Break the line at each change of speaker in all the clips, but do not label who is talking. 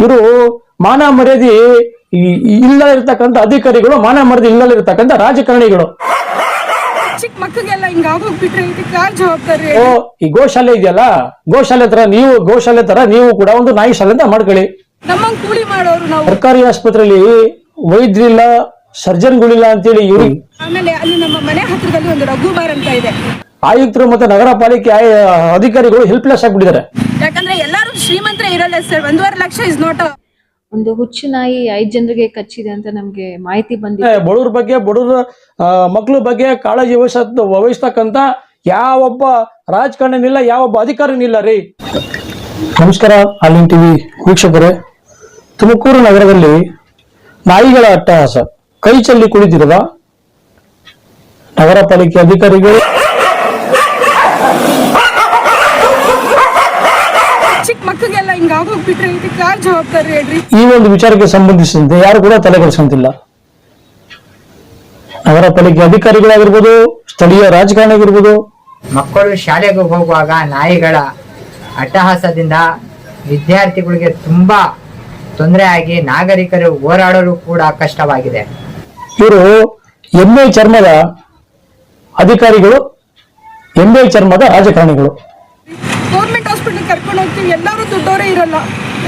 ಇವರು ಮಾನ ಮರ್ಯಾದೆ ಇಲ್ಲದಿರ್ತಕ್ಕಂಥ ಅಧಿಕಾರಿಗಳು ಮಾನ ಮರ್ಯಾದೆ ಇಲ್ಲದಿರ್ತಕ್ಕಂಥ ರಾಜಕಾರಣಿಗಳು.
ಚಿಕ್ಕ ಮಕ್ಕಳಿಗೆಲ್ಲ ಹಿಂಗ ಆಗೋಗ್ಬಿಟ್ರೆ ಇದಕ್ಕೆ ಯಾರು ಜವಾಬ್ದಾರಿ?
ಓ ಈ ಗೋಶಾಲೆ ಇದೆಯಲ್ಲ? ಗೋಶಾಲೆ ತರ ನೀವು ಗೋಶಾಲೆ ತರ ನೀವು ಕೂಡ ಒಂದು ನಾಯಿ ಶಾಲೆ ಅಂತ ಮಾಡ್ಕೊಳ್ಳಿ.
ನಮ್ಮಂಗ್ ಕೂಲಿ ಮಾಡೋರು ನಾವು.
ಸರ್ಕಾರಿ ಆಸ್ಪತ್ರೆಯಲ್ಲಿ ವೈದ್ಯರಿಲ್ಲ ಸರ್ಜನ್ಗಳಿಲ್ಲ ಅಂತೇಳಿ ಇವ್ರಿಗೆ
ಆಮೇಲೆ ಅಲ್ಲಿ ನಮ್ಮ ಮನೆ ಹತ್ರದಲ್ಲಿ ಒಂದು ರಘುಬಾರ್ ಅಂತ ಇದೆ.
ಆಯುಕ್ತರು ಮತ್ತೆ ನಗರ ಪಾಲಿಕೆ ಆಯ- ಅಧಿಕಾರಿಗಳು ಹೆಲ್ಪ್ಲೆಸ್ ಆಗ್ಬಿಟ್ಟಿದ್ದಾರೆ.
ಯಾಕಂದ್ರೆ ಎಲ್ಲಾರು ಶ್ರೀಮಂತರ ಇರಲ್ಲ ಸರ್. ಒಂದೂವರೆ ಲಕ್ಷ ಇಸ್ ನಾಟ್
ಒಂದು ಹುಚ್ಚು ನಾಯಿ ಐದ್ ಜನರಿಗೆ ಕಚ್ಚಿದೆ ಅಂತ ನಮ್ಗೆ ಮಾಹಿತಿ ಬಂದಿದೆ.
ಬಡವ್ರ ಬಗ್ಗೆ ಬಡವ್ರ ಮಕ್ಕಳ ಬಗ್ಗೆ ಕಾಳಜಿ ವಹಿಸ ವಹಿಸ್ತಕ್ಕಂತ ಯಾವೊಬ್ಬ ರಾಜಕಾರಣಿನಿಲ್ಲ ಯಾವೊಬ್ಬ ಅಧಿಕಾರಿನಿಲ್ಲ ರೀ. ನಮಸ್ಕಾರ ಆಲಿನ್ ಟಿವಿ ವೀಕ್ಷಕರೇ. ತುಮಕೂರು ನಗರದಲ್ಲಿ ನಾಯಿಗಳ ಅಟ್ಟಹಾಸ. ಕೈ ಚೆಲ್ಲಿ ಕುಳಿತಿರುವ ನಗರ ಪಾಲಿಕೆ ಅಧಿಕಾರಿಗಳು
ಚಿಕ್ಕ ಮಕ್ಕಳಿಗೆಲ್ಲ ಹಿಂಗ ಆಗೋಗ್ಬಿಟ್ರೆ ಇದಕ್ಕೆ ಯಾರು ಜವಾಬ್ದಾರಿ ಹೇಳ್ರಿ?
ಈ ಒಂದು ವಿಚಾರಕ್ಕೆ ಸಂಬಂಧಿಸಿದಂತೆ ಯಾರು ಕೂಡ ತಲೆ ಕೆಡಿಸ್ಕೊಂತಿಲ್ಲ. ನಗರ ಪಾಲಿಕೆ ಅಧಿಕಾರಿಗಳಾಗಿರ್ಬೋದು ಸ್ಥಳೀಯ ರಾಜಕಾರಣಿ ಆಗಿರ್ಬೋದು
ಮಕ್ಕಳು ಶಾಲೆಗೆ ಹೋಗುವಾಗ ನಾಯಿಗಳ ಅಟ್ಟಹಾಸದಿಂದ ವಿದ್ಯಾರ್ಥಿಗಳಿಗೆ ತುಂಬಾ ತೊಂದರೆ ಆಗಿ ನಾಗರಿಕರು ಹೋರಾಡಲು ಕೂಡ ಕಷ್ಟವಾಗಿದೆ.
ಇವರು ಎಮ್ಮೆ ಚರ್ಮದ ಅಧಿಕಾರಿಗಳು ಎಮ್ಮೆ ಚರ್ಮದ ರಾಜಕಾರಣಿಗಳು.
ಗೌರ್ಮೆಂಟ್ ಕರ್ಕೊಂಡು ಹೋಗ್ತೀವಿ. ಎಲ್ಲರೂ ದುಡ್ಡವರೇ ಇರಲ್ಲ.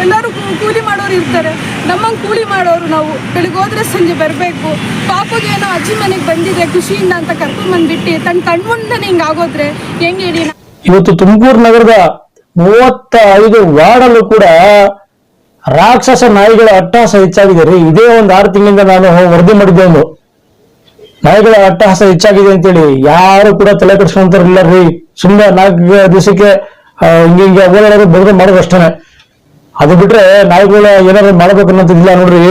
ಎಲ್ಲರೂ ಕೂಲಿ ಮಾಡೋರು ಇರ್ತಾರೆ. ನಮ್ಮಂಗ್ ಕೂಲಿ ಮಾಡೋರು ನಾವು. ಬೆಳಿಗ್ಗೆ ಹೋದ್ರೆ ಸಂಜೆ ಬರಬೇಕು. ಪಾಪಗೆ ಏನೋ ಅಜ್ಜಿ ಮನೆಗೆ ಬಂದಿದೆ ಖುಷಿಯಿಂದ ಅಂತ ಕರ್ಕೊಂಡ್ ಬಂದ್ಬಿಟ್ಟು ತನ್ನ ಕಣ್ಮುಂದನೆ ಹಿಂಗ ಆಗೋದ್ರೆ ಹೆಂಗ್ ಹೇಳಿ
ಇವತ್ತು ತುಮಕೂರು ನಗರದ ಮೂವತ್ತ ಐದು ವಾರ್ಡಲ್ಲೂ ಕೂಡ ರಾಕ್ಷಸ ನಾಯಿಗಳ ಅಟ್ಟಹಾಸ ಹೆಚ್ಚಾಗಿದೆ ರೀ. ಇದೇ ಒಂದು ಆರು ತಿಂಗಳಿಂದ ನಾನು ವರದಿ ಮಾಡಿದ್ದೆ ಒಂದು. ನಾಯಿಗಳ ಅಟ್ಟಹಾಸ ಹೆಚ್ಚಾಗಿದೆ ಅಂತೇಳಿ. ಯಾರು ಕೂಡ ತಲೆ ಕೆಡಿಸ್ಕೊಂತಾರಿಲ್ಲ ರೀ. ಸುಮ್ಮನೆ ನಾಲ್ಕು ದಿವಸಕ್ಕೆ ಹಿಂಗೆ ಓಡಾಡೋದು ಬರೋದು ಮಾಡೋದು ಅಷ್ಟೇನೆ. ಅದು ಬಿಟ್ರೆ ನಾಯಿಗಳ ಏನಾದ್ರು ಮಾಡಬೇಕು ಅನ್ನೋದಿಲ್ಲ ನೋಡ್ರಿ.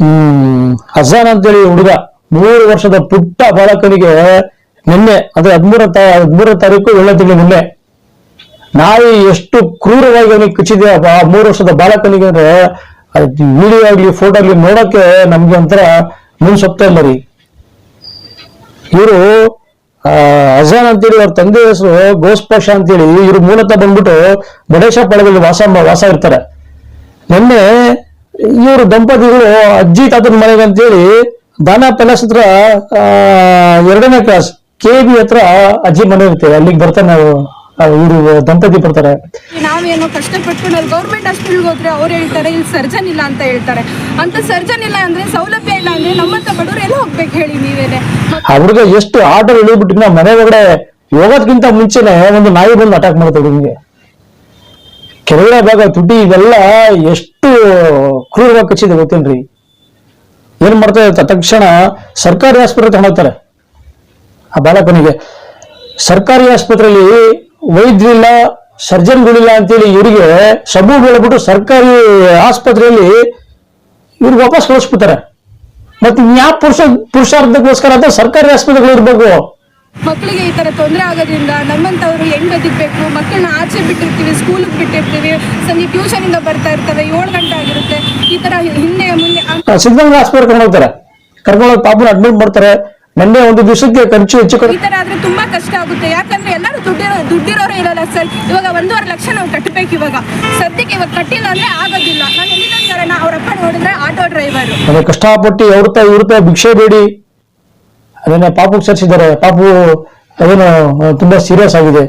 ಹ್ಮ್, ಅಜಾನ್ ಅಂತೇಳಿ ಹುಡುಗ ಮೂರು ವರ್ಷದ ಪುಟ್ಟ ಬಾಲಕನಿಗೆ ನಿನ್ನೆ, ಅಂದ್ರೆ ಹದಿಮೂರ ಹದಿಮೂರ ತಾರೀಕು ಏಳನೇ ತಿಂಗಳು ನಿನ್ನೆ, ನಾಯಿ ಎಷ್ಟು ಕ್ರೂರವಾಗಿ ಅವನಿಗೆ ಕಚ್ಚಿದೆ. ಆ ಮೂರು ವರ್ಷದ ಬಾಲಕನಿಗೆ ಅಂದ್ರೆ ವಿಡಿಯೋ ಆಗ್ಲಿ ಫೋಟೋ ಆಗ್ಲಿ ನೋಡಕ್ಕೆ ನಮ್ಗೆ ಒಂಥರ ಮುನ್ಸೊಪ್ತಾ ಇಲ್ಲ ರೀ. ಇವರು ಅಜಾನ್ ಅಂತೇಳಿ ಅವ್ರ ತಂದೆ ಹೆಸರು ಗೋಸ್ಪಾಷ ಅಂತೇಳಿ. ಇವರು ಮೂಲತಃ ಬಂದ್ಬಿಟ್ಟು ಗಣೇಶ ಪಳದಲ್ಲಿ ವಾಸ ವಾಸ ಇರ್ತಾರೆ. ನಿನ್ನೆ ಇವರು ದಂಪತಿಗಳು ಅಜ್ಜಿ ತಾತನ ಮನೆಗೆ ಅಂತೇಳಿ ದಾನ ಪ್ಯಾಲೇಸ್ ಹತ್ರ ಎರಡನೇ ಕ್ಲಾಸ್ ಕೆ ಬಿ ಹತ್ರ ಅಜ್ಜಿ ಮನೆ ಇರ್ತೇವೆ ಅಲ್ಲಿಗೆ ಬರ್ತಾನೆ ಇವರು ದಂಪತಿ ಬರ್ತಾರೆ
ನಾವೇನೋ ಕಷ್ಟಪಟ್ಕೊಂಡು ಅಲ್ಲಿ ಗೌರ್ಮೆಂಟ್ ಹಾಸ್ಪಿಟಲ್ಗೆ ಹೋದ್ರೆ ಅವ್ರು ಹೇಳ್ತಾರೆ ಇಲ್ಲಿ ಸರ್ಜನ್ ಇಲ್ಲ ಅಂತ ಹೇಳ್ತಾರೆ. ಅಂತ ಸರ್ಜನ್ ಇಲ್ಲ ಅಂದ್ರೆ ಸೌಲಭ್ಯ ಇಲ್ಲ ಅಂದ್ರೆ ನಮ್ಮಂತ ಬಡವ್ರು ಎಲ್ಲ ಹೋಗ್ಬೇಕು ಹೇಳಿ ನೀವೇನೆ?
ಅವ್ರಿಗೆ ಎಷ್ಟು ಆಟೋ ಇಳಿದ್ಬಿಟ್ಟು ನಾವು ಮನೆ ಒಳಗಡೆ ಹೋಗೋದ್ಕಿಂತ ಮುಂಚೆನೆ ಒಂದು ನಾಯಿ ಬಂದು ಅಟ್ಯಾಕ್ ಮಾಡುತ್ತೆ ಹುಡುಗಿಗೆ. ಕೆಳಗಡೆ ಭಾಗ ತುಟಿ ಇವೆಲ್ಲ ಎಷ್ಟು ಕ್ರೂರವಾಗಿ ಕಚ್ಚಿದೆ ಗೊತ್ತೇನ್ರಿ? ಏನ್ ಮಾಡ್ತಾ ತಕ್ಷಣ ಸರ್ಕಾರಿ ಆಸ್ಪತ್ರೆ ತಗೊಂಡೋಗ್ತಾರೆ ಆ ಬಾಲಕನಿಗೆ. ಸರ್ಕಾರಿ ಆಸ್ಪತ್ರೆಯಲ್ಲಿ ವೈದ್ಯರಿಲ್ಲ ಸರ್ಜನ್ಗಳಿಲ್ಲ ಅಂತೇಳಿ ಇವರಿಗೆ ಸಬು ಹೇಳ್ಬಿಟ್ಟು ಸರ್ಕಾರಿ ಆಸ್ಪತ್ರೆಯಲ್ಲಿ ಇವ್ರಿಗೆ ವಾಪಸ್ ಕಳಿಸ್ಬಿಡ್ತಾರೆ. ಮತ್ತೆ ಯಾವ ಪುರುಷ ಪುರುಷಾರ್ಥಕ್ಕೋಸ್ಕರ ಅಂತ ಸರ್ಕಾರಿ ಆಸ್ಪತ್ರೆಗಳು ಇರ್ಬೇಕು.
ಮಕ್ಕಳಿಗೆ ಈ ತರ ತೊಂದರೆ ಆಗೋದ್ರಿಂದ ನಮ್ಮಂತವ್ರು ಹೆಂಗ್ ಬದುಕ್ಬೇಕು? ಮಕ್ಕಳನ್ನ ಆಚೆ ಬಿಟ್ಟಿರ್ತೀವಿ ಸ್ಕೂಲ್ಗೆ ಬಿಟ್ಟಿರ್ತೀವಿ ಸಂಜೆ ಟ್ಯೂಷನ್ ಇಂದ ಬರ್ತಾ ಇರ್ತವೆ ಏಳು ಗಂಟೆ ಆಗಿರುತ್ತೆ. ಈ ತರ ಹಿಂದೆ ಮುಂದೆ
ಸಿದ್ಧಗಂಗಾ ಆಸ್ಪತ್ರೆ ಕರ್ಕೊಂಡು ಹೋಗ್ತಾರೆ. ಕರ್ಕೊಂಡು ಹೋಗಿ ಪಾಪನ ಅಡ್ಮಿಟ್ ಮಾಡ್ತಾರೆ. ಮೊನ್ನೆ ಒಂದು ದಿವಸಕ್ಕೆ ಖರ್ಚು ಹೆಚ್ಚು
ಈ ತರ ಆದ್ರೆ ತುಂಬಾ ಕಷ್ಟ ಆಗುತ್ತೆ. ಯಾಕಂದ್ರೆ ಎಲ್ಲರೂ ದುಡ್ಡಿರೋ ದುಡ್ಡಿರೋರು ಇರಲ್ಲ ಸರ್. ಇವಾಗ ಒಂದೂವರೆ ಲಕ್ಷ ನಾವು ಕಟ್ಟಬೇಕು ಇವಾಗ. ಸದ್ಯಕ್ಕೆ ಇವಾಗ ಕಟ್ಟಿಲ್ಲ ಅಂದ್ರೆ ಆಗೋದಿಲ್ಲ. ನಾನು ಎಲ್ಲಿಂದ ತರೋಣ ಅವ್ರಪ್ಪ ನೋಡಿದ್ರೆ ಆಟೋ ಡ್ರೈವರ್.
ಅದೇ ಕಷ್ಟಪಟ್ಟು ಅವ್ರ ತಾಯಿ ಇವ್ರ ತಾಯಿ ಭಿಕ್ಷೆ ಬೇಡಿ. ಅದನ್ನ ಪಾಪಕ್ಕೆ ಸೇರಿಸಿದ್ದಾರೆ ಪಾಪು ಅದೇನು ತುಂಬಾ ಸೀರಿಯಸ್ ಆಗಿದೆ.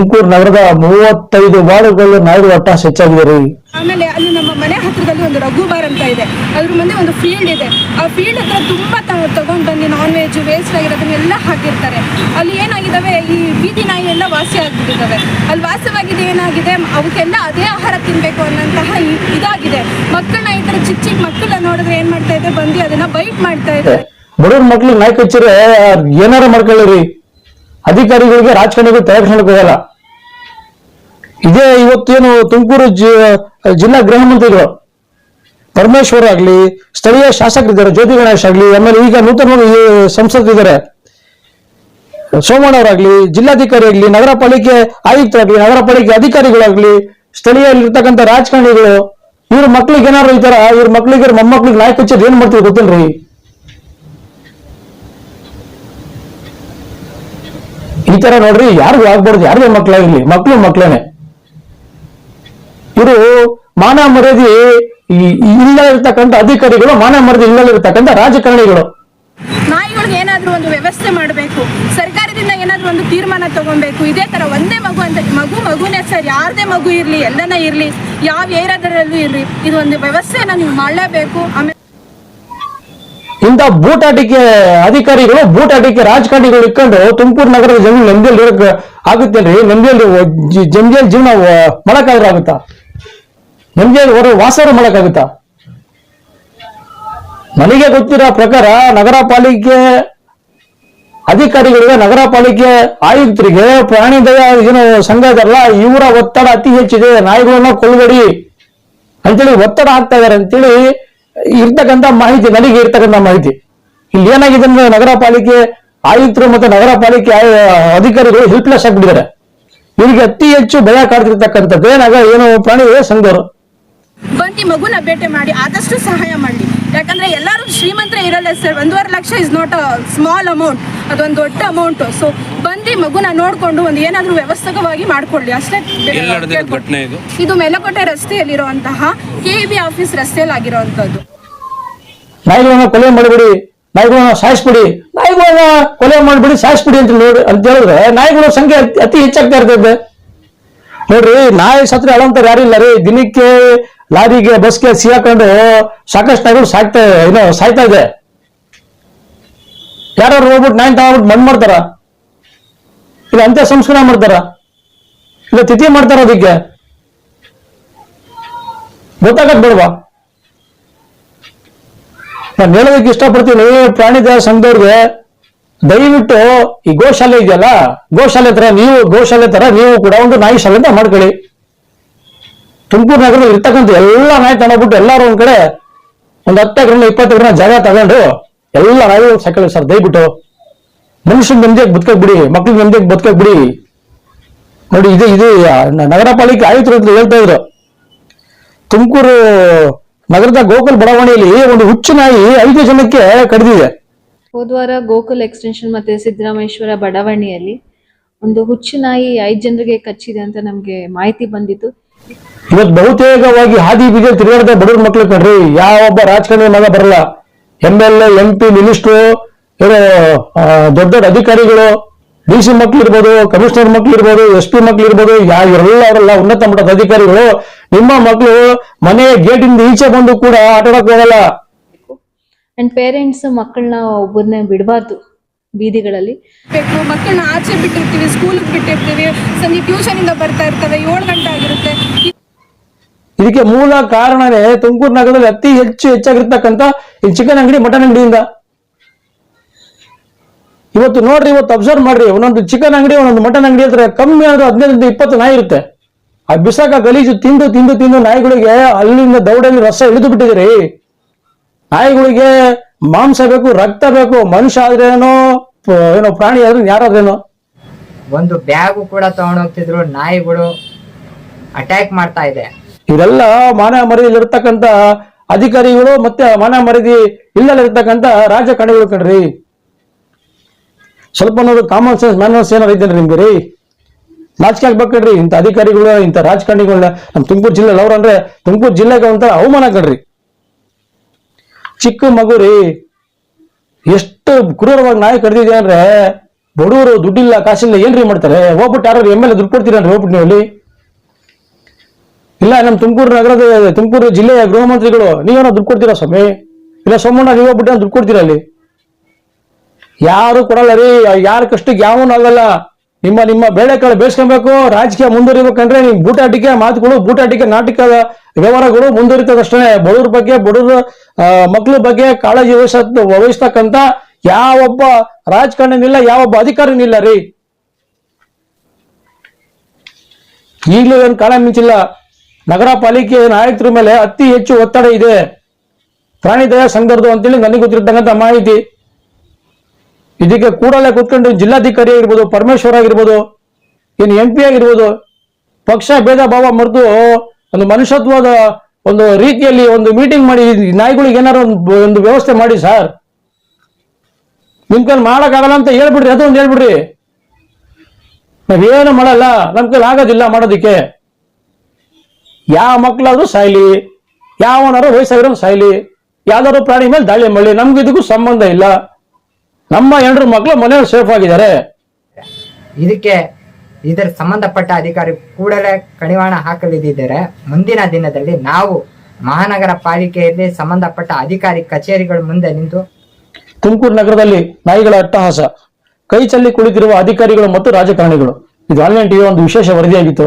ತುಮಕೂರು ನಗರದ ಮೂವತ್ತೈದು ವಾರ್ಡ್ಗಳು ನಾಯಿಗಳು ಅಟ್ಟಾಸ ಹೆಚ್ಚಾಗಿದೆ ರೀ.
ಆಮೇಲೆ ಅಲ್ಲಿ ನಮ್ಮ ಮನೆ ಹತ್ರದಲ್ಲಿ ಒಂದು ರಘು ಬಾರ್ ಅಂತ ಇದೆ. ಅದ್ರ ಮುಂದೆ ಒಂದು ಫೀಲ್ಡ್ ಇದೆ. ಆ ಫೀಲ್ಡ್ ಹತ್ರ ತುಂಬಾ ತಗೊಂಡ್ ಬಂದು ನಾನ್ ವೆಜ್ ವೇಸ್ಟ್ ಆಗಿರೋದನ್ನೆಲ್ಲ ಹಾಕಿರ್ತಾರೆ. ಅಲ್ಲಿ ಏನಾಗಿದಾವೆ ಈ ಬೀದಿ ನಾಯಿ ಎಲ್ಲ ವಾಸಿ ಆಗ್ಬಿಟ್ಟಿದ್ದಾವೆ ಅಲ್ಲಿ ವಾಸವಾಗಿದೆ ಏನಾಗಿದೆ ಅವಕ್ಕೆಲ್ಲ ಅದೇ ಆಹಾರ ತಿನ್ಬೇಕು ಅನ್ನೋಂತಹ ಇದಾಗಿದೆ. ಮಕ್ಕಳನ್ನ ಈ ತರ ಚಿಕ್ಕ ಚಿಕ್ಕ ಮಕ್ಕಳನ್ನ ನೋಡಿದ್ರೆ ಏನ್ ಮಾಡ್ತಾ ಇದೆ ಬಂದು ಅದನ್ನ ಬೈಟ್ ಮಾಡ್ತಾ ಇದೆ
ಬಡವ್ರ ಮಕ್ಳಿಗೆ ನಾಯಿ ಕಚ್ಚಿದ್ರೆ ಏನಾರ ಮಾಡ್ಕೊಳ್ಳಿ ಅಧಿಕಾರಿಗಳಿಗೆ ರಾಜಕಾರಣಿಗಳು ತಲೆಕೆಡ್ಸ್ಕೊಳಕ್ ಹೋಗಲ್ಲ. ಇದೇ ಇವತ್ತೇನು ತುಮಕೂರು ಜಿಲ್ಲಾ ಗೃಹ ಮಂತ್ರಿಗಳು ಪರಮೇಶ್ವರ್ ಆಗ್ಲಿ, ಸ್ಥಳೀಯ ಶಾಸಕರಿದ್ದಾರೆ, ಜ್ಯೋತಿ ಗಣೇಶ್ ಆಗ್ಲಿ, ಆಮೇಲೆ ಈಗ ನೂತನ ಸಂಸದರಿದ್ದಾರೆ ಸೋಮಣ್ಣವರಾಗ್ಲಿ ಜಿಲ್ಲಾಧಿಕಾರಿ ಆಗ್ಲಿ, ನಗರ ಪಾಲಿಕೆ ಆಯುಕ್ತರಾಗ್ಲಿ, ನಗರ ಪಾಲಿಕೆ ಅಧಿಕಾರಿಗಳಾಗ್ಲಿ, ಸ್ಥಳೀಯಲ್ಲಿರ್ತಕ್ಕಂಥ ರಾಜಕಾರಣಿಗಳು, ಇವ್ರ ಮಕ್ಳಿಗೆ ಏನಾರು ಈ ಇವ್ರ ಮಕ್ಳಿಗೆ ಮೊಮ್ಮಕ್ಳಿಗೆ ನಾಯಿ ಕಚ್ಚೋದು ಏನ್ ಮಾಡ್ತೀವಿ ಗೊತ್ತಿಲ್ರಿ? ಈ ತರ ನೋಡ್ರಿ, ಯಾರಿಗೂ ಆಗ್ಬಾರ್ದು ಯಾರಿಗೂ ಮಕ್ಳಾಗಿರ್ಲಿ ಮಕ್ಳು ಮಕ್ಳೇನೆ. ಇವರು ಮಾನ ಮರ್ಯಾದಿ ಈ- ಈ ಇಲ್ಲ ಇರ್ತಕ್ಕಂಥ ಅಧಿಕಾರಿಗಳು ಮಾನ ಮರ್ಯಾದಿ ಇಲ್ಲದಿರ್ತಕ್ಕಂಥ ರಾಜಕಾರಣಿಗಳು.
ನಾಯಿಗಳಿಗೆ ಏನಾದ್ರೂ ಒಂದು ವ್ಯವಸ್ಥೆ ಮಾಡಬೇಕು ಸರ್ಕಾರದಿಂದ ಏನಾದ್ರೂ ಒಂದು ತೀರ್ಮಾನ ತಗೊಬೇಕು ಇದೇ ತರ ಒಂದೇ ಮಗು ಅಂತ ಮಗು ಮಗುನೇ ಸರ್ ಯಾರದೇ ಮಗು ಇರ್ಲಿ ಎಲ್ಲನ ಇರ್ಲಿ ಯಾವ ಏರಾದ್ರಲ್ಲೂ ಇರ್ಲಿ ಇದು ಒಂದು ವ್ಯವಸ್ಥೆನ ನೀವು ಮಾಡಲೇಬೇಕು ಆಮೇಲೆ
ಇಂಥ ಬೂಟಾಟಿಕೆ ಅಧಿಕಾರಿಗಳು ಬೂಟಾಟಿಕೆ ರಾಜಕಾರಣಿಗಳು ಇಟ್ಕೊಂಡು ತುಮಕೂರು ನಗರದ ಜನ ನೆಮ್ಮದಿಯಲ್ಲಿ ಆಗುತ್ತೇನ್ರಿ? ನೆಮ್ಮದಿಯಲ್ಲಿ ಜಂಬಿಯಲ್ಲಿ ಜೀವನ ಮಾಡಕ್ಕಾದ್ರೂ ಆಗುತ್ತಾ? ನೆಮ್ಮದಿಯಲ್ಲಿ ಅವರು ವಾಸರು ಮಾಡಕ್ಕಾಗುತ್ತಾ? ನನಗೆ ಗೊತ್ತಿರೋ ಪ್ರಕಾರ ನಗರ ಪಾಲಿಕೆ ಅಧಿಕಾರಿಗಳಿಗೆ, ನಗರ ಪಾಲಿಕೆ ಆಯುಕ್ತರಿಗೆ ಪ್ರಾಣಿ ದಯ ಏನು ಸಂಘ ಇದಲ್ಲ ಇವರ ಒತ್ತಡ ಅತಿ ಹೆಚ್ಚಿದೆ, ನಾಯಿಗಳನ್ನ ಕೊಲ್ಬೇಡಿ ಅಂತೇಳಿ ಒತ್ತಡ ಆಗ್ತಾ ಇದಾರೆ ಅಂತೇಳಿ ಇರ್ತಕ್ಕಂಥ ಮಾಹಿತಿ, ನನಗೆ ಇರ್ತಕ್ಕಂಥ ಮಾಹಿತಿ. ಇಲ್ಲಿ ಏನಾಗಿದೆ ಅಂದ್ರೆ ನಗರ ಪಾಲಿಕೆ ಆಯುಕ್ತರು ಮತ್ತೆ ನಗರ ಪಾಲಿಕೆ ಅಧಿಕಾರಿಗಳು ಹೆಲ್ಪ್ಲೆಸ್ ಆಗ್ಬಿಟ್ಟಿದ್ದಾರೆ. ಇವರಿಗೆ ಅತಿ ಹೆಚ್ಚು ಭಯ ಕಾಡ್ತಿರ್ತಕ್ಕಂಥದ್ದು ಏನಾಗ ಏನು ಪ್ರಾಣಿ ಸಂಘರು
ಬಂದು ಮಗುನ ಬೇಟೆ ಮಾಡಿ ಆದಷ್ಟು ಸಹಾಯ ಮಾಡಿ ಯಾಕಂದ್ರೆ ಎಲ್ಲರೂ ಶ್ರೀಮಂತರೇ ಇರಲ್ಲ ಸರ್. ಒಂದೂವರೆ lakh is not a small amount ಅದೊಂದು ದೊಡ್ಡ ಅಮೌಂಟ್ ಸೊ ಬಂದು ಮಗುನ ನೋಡ್ಕೊಂಡು ಒಂದು ಏನಾದರೂ ವ್ಯವಸ್ಥಿತವಾಗಿ ಮಾಡ್ಕೊಳ್ಳಿ. ಅಷ್ಟೇ
ಇದು?
ಮೆಲಕೋಟೆ ಮೇಲಕೋಟೆ ರಸ್ತೆಯಲ್ಲಿರುವಂತಹ ಕೆ ಬಿ ಆಫೀಸ್ ರಸ್ತೆಯಲ್ಲಿ ಆಗಿರುವಂತದ್ದು
ನಾಯಿಗಳನ್ನ ಕೊಲೆ ಮಾಡಿಬಿಡಿ ನಾಯಿಗಳನ್ನ ಸಾಯಿಸ್ಬಿಡಿ ನಾಯಿಗಳನ್ನ ಕೊಲೆ ಮಾಡಿಬಿಡಿ ಸಾಯಿಸ್ಬಿಡಿ ಅಂತ ನೋಡಿ ಅಂತ ಹೇಳಿದ್ರೆ ನಾಯಿಗಳ ಸಂಖ್ಯೆ ಅತಿ- ಅತಿ ಹೆಚ್ಚಾಗ್ತಾ ಇರ್ತದೆ ನೋಡ್ರಿ ನಾಯಿ ಸತ್ರ ಅಳಂತಾರೆ ಯಾರಿಲ್ಲ ರೀ. ದಿನಕ್ಕೆ ಲಾರಿಗೆ ಬಸ್ಗೆ ಸಿಗಾಕೊಂಡು ಸಾಕಷ್ಟು ನಾಯಿಗಳು ಸಾಕ್ತಾ ಏನೋ ಸಾಯ್ತಾ ಇದೆ. ಯಾರು ಹೋಗ್ಬಿಟ್ಟು ನಾಯಿ ತಗೊಂಡ್ಬಿಟ್ಟು ಮಣ್ಣು ಮಾಡ್ತಾರ? ಇಲ್ಲ ಅಂತ್ಯ ಸಂಸ್ಕಾರ ಮಾಡ್ತಾರ? ಇಲ್ಲ ತಿಥಿ ಮಾಡ್ತಾರ ಅದಕ್ಕೆ? ಗೊತ್ತಾಗದ್ ಬೇಡವಾ? ನಾನು ಹೇಳೋದಕ್ಕೆ ಇಷ್ಟಪಡ್ತೀನಿ ಪ್ರಾಣಿ ದೇಹ ಸಂಘದವ್ರಿಗೆ ದಯವಿಟ್ಟು ಈ ಗೋಶಾಲೆ ಇದೆಯಲ್ಲ, ಗೋಶಾಲೆ ತರ ನೀವು, ಗೋಶಾಲೆ ತರ ನೀವು ಕೂಡ ಒಂದು ನಾಯಿ ಶಾಲೆ ಅಂತ ಮಾಡ್ಕೊಳ್ಳಿ. ತುಮಕೂರು ನಗರದಲ್ಲಿ ಇರ್ತಕ್ಕಂಥ ಎಲ್ಲ ನಾಯಿ ತಗೊಂಡ್ಬಿಟ್ಟು ಎಲ್ಲಾರು ಒಂದ್ ಕಡೆ ಒಂದು ಹತ್ತು ಎಕರೆ ಇಪ್ಪತ್ತು ಎಕರೆ ಜಾಗ ತಗೊಂಡು ಎಲ್ಲ ನಾಯಿಗಳು ಸಕಲ್ ಸರ್ ದಯವಿಟ್ಟು ಮನುಷ್ಯನ್ ನೆಮ್ಮದಿಯಾಗಿ ಬದುಕಕ್ ಬಿಡಿ ಮಕ್ಳಿಗೆ ನೆಮ್ಮದಿಯಾಗಿ ಬದುಕಕ್ ಬಿಡಿ ನೋಡಿ, ಇದು ಇದು ನಗರ ಪಾಲಿಕೆ ಆಯುಕ್ತರು ಅಂತ ಹೇಳ್ತಾ ಇದ್ರು. ತುಮಕೂರು ನಗರದ ಗೋಕುಲ್ ಬಡಾವಣೆಯಲ್ಲಿ ಒಂದು ಹುಚ್ಚು ನಾಯಿ ಐದು ಜನಕ್ಕೆ ಕಡಿದಿದೆ.
ಹೋದ್ವಾರ ಗೋಕುಲ್ ಎಕ್ಸ್ಟೆನ್ಷನ್ ಮತ್ತೆ ಸಿದ್ದರಾಮೇಶ್ವರ ಬಡಾವಣೆಯಲ್ಲಿ ಒಂದು ಹುಚ್ಚು ನಾಯಿ ಐದು ಜನರಿಗೆ ಕಚ್ಚಿದೆ ಅಂತ ನಮ್ಗೆ ಮಾಹಿತಿ ಬಂದಿತ್ತು.
ಇವತ್ತು ಬಹುತೇಕವಾಗಿ ಹಾದಿ ಬೀದಿ ತಿರುಗಾಡದ ಬಡವ್ರ ಮಕ್ಳು ಕಣ್ರಿ ಯಾವೊಬ್ಬ ರಾಜಕಾರಣಿ ಮಗ ಬರಲ್ಲ. M L A M P minister ದೊಡ್ಡ ದೊಡ್ಡ ಅಧಿಕಾರಿಗಳು ಡಿ ಸಿ ಮಕ್ಳು ಇರ್ಬೋದು ಕಮಿಷನರ್ ಮಕ್ಳು ಇರ್ಬೋದು ಎಸ್ ಪಿ ಮಕ್ಳು ಇರ್ಬೋದು ಎಲ್ಲ ಎಲ್ಲರೆಲ್ಲ ಉನ್ನತ ಮಟ್ಟದ ಅಧಿಕಾರಿಗಳು, ನಿಮ್ಮ ಮಕ್ಳು ಮನೆ ಗೇಟಿಂದ ಈಚೆ ಬಂದು ಕೂಡ ಆಟ ಆಡಕ್ ಹೋಗಲ್ಲ.
ಅಂಡ್ ಪೇರೆಂಟ್ಸ್ ಮಕ್ಕಳನ್ನ ಒಬ್ಬರನ್ನ ಬಿಡಬಾರ್ದು. ಬೀದಿಗಳಲ್ಲಿ.
ಬೇಕು ಮಕ್ಕಳನ್ನ ಆಚೆ ಬಿಟ್ಟಿರ್ತೀವಿ ಸ್ಕೂಲಿಗೆ ಬಿಟ್ಟಿರ್ತೀವಿ ಸಂಜೆ ಟ್ಯೂಷನ್ ಇಂದ ಬರ್ತಾ ಇರ್ತವೆ ಏಳು ಗಂಟೆ ಆಗಿರುತ್ತೆ.
ಇದಕ್ಕೆ ಮೂಲ ಕಾರಣವೇ ತುಮಕೂರು ನಗರದಲ್ಲಿ ಅತಿ ಹೆಚ್ಚು ಹೆಚ್ಚಾಗಿರ್ತಕ್ಕಂಥ ಈ ಚಿಕನ್ ಅಂಗಡಿ ಮಟನ್ ಅಂಗಡಿಯಿಂದ. ಇವತ್ತು ನೋಡ್ರಿ ಇವತ್ತು ಅಬ್ಸರ್ವ್ ಮಾಡ್ರಿ ಒಂದೊಂದು ಚಿಕನ್ ಅಂಗಡಿ ಒಂದೊಂದು ಮಟನ್ ಅಂಗಡಿ ಹತ್ರ ಕಮ್ಮಿ ಆದ್ರೂ ಹದಿನೈದರಿಂದ ಇಪ್ಪತ್ತು ನಾಯಿ ಇರುತ್ತೆ. ಆ ಬಿಸಾಕ ಗಲೀಜು ತಿಂದು ತಿಂದು ತಿಂದು ನಾಯಿಗಳಿಗೆ ಅಲ್ಲಿಂದ ದೌಡಲ್ಲಿ ರಸ ಇಳಿದು ಬಿಟ್ಟಿದ್ರಿ ನಾಯಿಗಳಿಗೆ ಮಾಂಸ ಬೇಕು ರಕ್ತ ಬೇಕು ಮನುಷ್ಯ ಆದ್ರೇನೋ ಏನೋ ಪ್ರಾಣಿ ಆದ್ರೆ ಯಾರಾದ್ರೇನೋ
ಒಂದು ಬ್ಯಾಗು ಕೂಡ ತಗೊಂಡೋಗ್ತಿದ್ರು ನಾಯಿಗಳು ಅಟ್ಯಾಕ್ ಮಾಡ್ತಾ ಇದೆ.
ಇವೆಲ್ಲ ಮಾನವ ಇರ್ತಕ್ಕಂತ ಅಧಿಕಾರಿಗಳು ಮತ್ತೆ ಮಾನವ ಮರ್ಯಾದೆ ಇಲ್ಲಲ್ಲಿರ್ತಕ್ಕಂಥ ರಾಜಕಾರಣಿಗಳು ಕಣ್ರಿ. ಸ್ವಲ್ಪ ನೋಡು ಕಾಮನ್ ಸೆನ್ಸ್ ಮ್ಯಾನರ್ಸ್ ಏನಾರ ಇದ್ದೇನೆ ನಿಮ್ಗೆ ರೀ? ನಾಚಿಕೆ ಆಗ್ಬೇಕ್ರಿ ಇಂಥ ಅಧಿಕಾರಿಗಳು ಇಂಥ ರಾಜಕಾರಣಿಗಳನ್ನ ನಮ್ಮ ತುಮಕೂರು ಜಿಲ್ಲೆ ಅವ್ರು ಅಂದ್ರೆ ತುಮಕೂರು ಜಿಲ್ಲೆಗೆ ಒಂಥರ ಅವಮಾನ ಕಣ್ರಿ. ಚಿಕ್ಕ ಮಗು ರೀ. ಎಷ್ಟು ಕ್ರೂರವಾಗಿ ನಾಯಿ ಕಡ್ದಿದೆ ಅಂದ್ರೆ ಬಡವರು ದುಡ್ಡಿಲ್ಲ, ಕಾಸಿಲ್ಲ, ಏನ್ರಿ ಮಾಡ್ತಾರೆ? ಹೋಗ್ಬಿಟ್ಟು ಯಾರು ಎಂ ಎಲ್ ಎ ದುಡ್ಡು ಕೊಡ್ತೀರನ್ರಿ ಹೋಗ್ಬಿಟ್ಟು ನೀವು ಇಲ್ಲ ನಮ್ಮ ತುಮಕೂರು ನಗರದ, ತುಮಕೂರು ಜಿಲ್ಲೆಯ ಗೃಹ ಮಂತ್ರಿಗಳು ನೀವೇನೋ ದುಡ್ಡು ಕೊಡ್ತೀರಾ ಸ್ವಾಮಿ? ಇಲ್ಲ, ಸೋಮಣ್ಣ, ನೀವು ಹೋಗ್ಬಿಟ್ಟು ದುಡ್ಡು ಕೊಡ್ತೀರಾ ಅಲ್ಲಿ? ಯಾರು ಕೊಡಲ್ಲ ರೀ, ಯಾರ ಕಷ್ಟಕ್ಕೆ ಯಾವನು ಆಗಲ್ಲ. ನಿಮ್ಮ ನಿಮ್ಮ ಬೇಳೆಕಾಳು ಬೇಯಿಸ್ಕೊಬೇಕು, ರಾಜಕೀಯ ಮುಂದುವರಿಬೇಕಂದ್ರೆ ನಿಮ್ ಬೂಟಾಟಿಕೆ ಮಾತುಗಳು, ಬೂಟಾಟಿಕೆ ನಾಟಕದ ವ್ಯವಹಾರಗಳು ಮುಂದುವರಿತದಷ್ಟೇ ಬಡವ್ರ ಬಗ್ಗೆ, ಬಡವ್ರ ಮಕ್ಕಳ ಬಗ್ಗೆ ಕಾಳಜಿ ವಹಿಸ ವಹಿಸ್ತಕ್ಕಂತ ಯಾವೊಬ್ಬ ರಾಜಕಾರಣಿನಿಲ್ಲ, ಯಾವೊಬ್ಬ ಅಧಿಕಾರಿನಿಲ್ಲ ರೀ. ಈಗಲೂ ಏನು ಕಾಲ ಮಿಂಚಿಲ್ಲ. ನಗರ ಪಾಲಿಕೆ ಆಯುಕ್ತರ ಮೇಲೆ ಅತಿ ಹೆಚ್ಚು ಒತ್ತಡ ಇದೆ. ಪ್ರಾಣಿ ದಯಾ ಸಂಘರ್ದು ಅಂತೇಳಿ ನನಗೆ ಗೊತ್ತಿರ್ತಕ್ಕಂಥ ಮಾಹಿತಿ. ಇದಕ್ಕೆ ಕೂಡಲೇ ಕೂತ್ಕೊಂಡು ಜಿಲ್ಲಾಧಿಕಾರಿ ಆಗಿರ್ಬೋದು, ಪರಮೇಶ್ವರ್ ಆಗಿರ್ಬೋದು, ಏನು ಎಂ ಪಿ ಆಗಿರ್ಬೋದು, ಪಕ್ಷ ಭೇದ ಭಾವ ಮರೆತು ಒಂದು ಮನುಷ್ಯತ್ವದ ಒಂದು ರೀತಿಯಲ್ಲಿ ಒಂದು ಮೀಟಿಂಗ್ ಮಾಡಿ ನಾಯಿಗಳಿಗೆ ಏನಾರು ಒಂದು ವ್ಯವಸ್ಥೆ ಮಾಡಿ ಸರ್ ನಿಮ್ ಕೈಲಿ ಮಾಡೋಕ್ಕಾಗಲ್ಲ ಅಂತ ಹೇಳ್ಬಿಡ್ರಿ, ಅದು ಒಂದು ಹೇಳ್ಬಿಡ್ರಿ. ನಾವೇನು ಮಾಡಲ್ಲ, ನಮ್ ಕೈಲಿ ಆಗೋದಿಲ್ಲ ಮಾಡೋದಿಕ್ಕೆ. ಯಾವ ಮಕ್ಕಳಾದ್ರೂ ಸಾಯ್ಲಿ ಯಾವನಾರು ವಯಸ್ಸಾಗಿರೋ ಸಾಯ್ಲಿ, ಯಾವ್ದಾದ್ರು ಪ್ರಾಣಿ ಮೇಲೆ ದಾಳಿ ಮಾಡಲಿ, ನಮ್ಗೆ ಇದಕ್ಕೂ ಸಂಬಂಧ ಇಲ್ಲ. ನಮ್ಮ ಹೆಂಡ್ರ ಮಕ್ಕಳು ಮನೆಯಲ್ಲಿ ಸೇಫ್ ಆಗಿದ್ದಾರೆ.
ಇದಕ್ಕೆ ಇದರ ಸಂಬಂಧಪಟ್ಟ ಅಧಿಕಾರಿ ಕೂಡಲೇ ಕಡಿವಾಣ ಹಾಕಲಿದ್ದರೆ ಮುಂದಿನ ದಿನದಲ್ಲಿ ನಾವು ಮಹಾನಗರ ಪಾಲಿಕೆಯಲ್ಲಿ ಸಂಬಂಧಪಟ್ಟ ಅಧಿಕಾರಿ ಕಚೇರಿಗಳ ಮುಂದೆ ನಿಂತು
ತುಮಕೂರು ನಗರದಲ್ಲಿ ನಾಯಿಗಳ ಅಟ್ಟಹಾಸ ಕೈ ಚಲ್ಲಿ ಕುಳಿತಿರುವ ಅಧಿಕಾರಿಗಳು ಮತ್ತು ರಾಜಕಾರಣಿಗಳು. ಇದು ಆನ್ಲೈನ್ ಟಿವಿ ಒಂದು ವಿಶೇಷ ವರದಿಯಾಗಿತ್ತು.